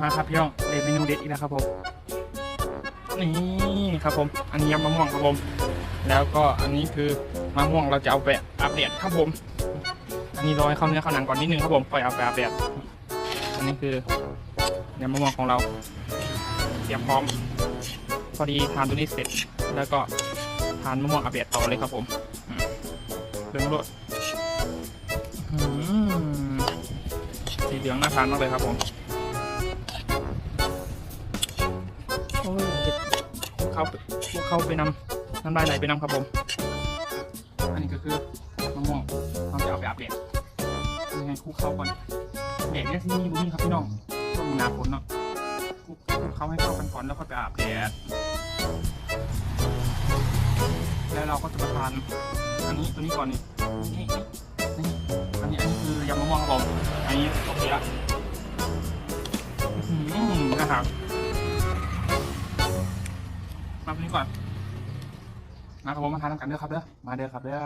มาครับพี่น้องเดเมนูเด็ดอีกแล้วครับผมนี่ครับผม อันนี้ยำมะม่วงครับผม แล้วก็อันนี้คือมะม่วงเราจะเอาไปอาบแดดครับผม อันนี้รอให้เข้าเนื้อเข้าหนังก่อนนิดนึงครับผมปล่อยเอาไปอาบแดดอันนี้คือยำมะม่วงของเราเตรียมพร้อม พอดีทานตัวนี้เสร็จ แล้วก็ทานมะม่วงอาบแดดต่อเลยครับผมอืมเรื่องรสสีเหลืองน่าทานมากเลยครับผม พวกเขาพวกเขาไปนำน้ำลายไหลไปนำครับผม อันนี้ก็คือมะม่วงเราจะเอาไปอาบแดดยังไงคลุกเข้าก่อนแดดเนี่ยที่นี่บุ้งครับพี่น้องช่วงหนาฝนเนาะคลุกเข้าให้เข้ากันก่อนแล้วค่อยไปอาบแดดแล้วเราก็จะมาทานอันนี้ตัวนี้ก่อนนี่นี่นี่อันนี้อันนี้คือยำมะม่วงครับผมอันนี้โอเคละอื้อหือนะครับ มาตรงนี้ก่อนมาครับผมมาทานกันเด้อครับเด้อมาเด้อครับเด้อ